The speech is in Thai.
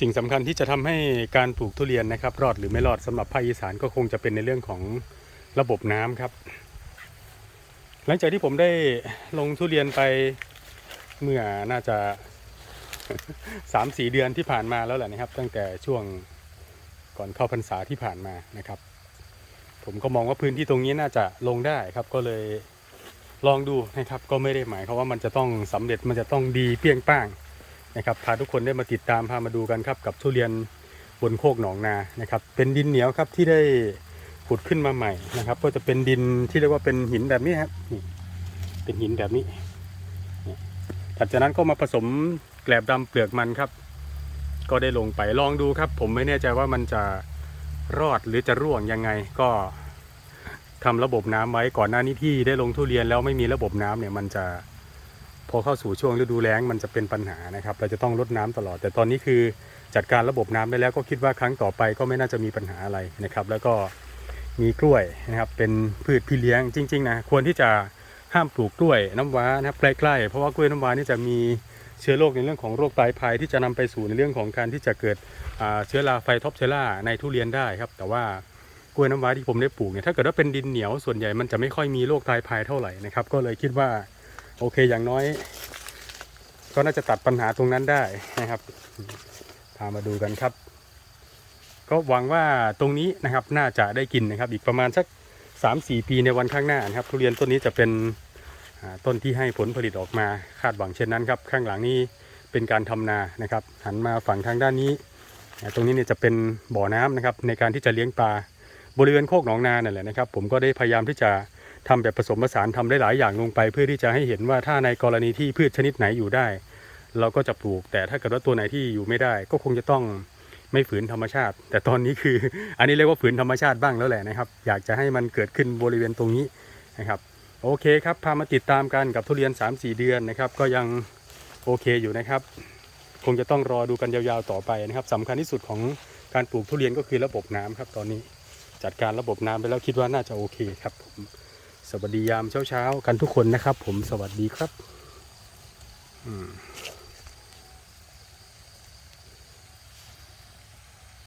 สิ่งสำคัญที่จะทำให้การปลูกทุเรียนนะครับ รอดหรือไม่รอดสำหรับภาคอีสานก็คงจะเป็นในเรื่องของระบบน้ำครับ หลังจากที่ผมได้ลงทุเรียนไปเมื่อน่าจะสามสี่เดือนที่ผ่านมาแล้วแหละนะครับ ตั้งแต่ช่วงก่อนเข้าพรรษาที่ผ่านมานะครับ ผมก็มองว่าพื้นที่ตรงนี้น่าจะลงได้ครับ ก็เลยลองดูนะครับ ก็ไม่ได้หมายความว่ามันจะต้องสำเร็จมันจะต้องดีเปี้ยงป้าง นะครับพาทุกคนได้มาติดตามพามาดูกันครับกับทุเรียนบนโคกหนองนานะครับ เป็นดินเหนียวครับที่ได้ผุดขึ้นมาใหม่นะครับ ก็จะเป็นดินที่เรียกว่าเป็นหินแบบนี้ครับนี่เป็นหินแบบนี้หลังจากนั้นก็มาผสมแกลบดำเปลือกมันครับ ก็ได้ลงไปลองดูครับ ผมไม่แน่ใจว่ามันจะรอดหรือจะร่วงยังไงก็ทำระบบน้ำไว้ก่อนหน้านี้ที่ได้ลงทุเรียนแล้วไม่มีระบบน้ำเนี่ยมันจะ อเข้าสู่ช่วงฤดูแล้งมันจะเป็นปัญหานะครับ เราจะต้องรดน้ำตลอด แต่ตอนนี้คือจัดการระบบน้ำได้แล้วก็คิดว่าครั้งต่อไปก็ไม่น่าจะมีปัญหาอะไรนะครับ แล้วก็มีกล้วยนะครับ เป็นพืชพี่เลี้ยงจริง ๆ นะควรที่จะห้ามปลูกกล้วยน้ำว้านะครับใกล้ๆเพราะว่ากล้วยน้ำว้านี่จะมีเชื้อโรคในเรื่องของโรคไตพายที่จะนำไปสู่ในเรื่องของการที่จะเกิดเชื้อราไฟท็อปเชื้อราในทุเรียนได้ครับ แต่ว่ากล้วยน้ำว้าที่ผมได้ปลูกเนี่ยถ้าเกิดว่าเป็นดินเหนียวส่วนใหญ่มันจะไม่ค่อยมีโรคไตพายเท่าไหร่นะครับ ก็เลยคิดว่า โอเคอย่างน้อย ก็น่าจะตัดปัญหาตรงนั้นได้นะครับ พามาดูกันครับ ก็หวังว่าตรงนี้นะครับน่าจะได้กินนะครับ อีกประมาณสัก 3-4 ปีในวันข้างหน้านะครับ ทุเรียนต้นนี้จะเป็นต้นที่ให้ผลผลิตออกมาคาดหวังเช่นนั้นครับ ข้างหลังนี้เป็นการทำนานะครับ หันมาฝั่งทางด้านนี้ ตรงนี้เนี่ยจะเป็นบ่อน้ำนะครับในการที่จะเลี้ยงปลาบริเวณโคกหนองนาเนั่นแหละนะครับ ผมก็ได้พยายามที่จะ ทำแบบผสมผสานทำได้หลายอย่างลงไป เพื่อที่จะให้เห็นว่าถ้าในกรณีที่พืชชนิดไหนอยู่ได้ เราก็จะปลูก แต่ถ้าเกิดว่าตัวไหนที่อยู่ไม่ได้ ก็คงจะต้องไม่ฝืนธรรมชาติ แต่ตอนนี้คือ อันนี้เรียกว่าฝืนธรรมชาติบ้างแล้วแหละนะครับ อยากจะให้มันเกิดขึ้นบริเวณตรงนี้นะครับ โอเคครับพามาติดตามกันกับทุเรียน 3-4 เดือนนะครับ ก็ยังโอเคอยู่นะครับ คงจะต้องรอดูกันยาวๆต่อไปนะครับสำคัญที่สุดของการปลูกทุเรียนก็คือระบบน้ำครับ ตอนนี้จัดการระบบน้ำไปแล้วคิดว่าน่าจะโอเคครับผม สวัสดียามเช้าๆกันทุกคนนะครับ ผมสวัสดีครับ อืม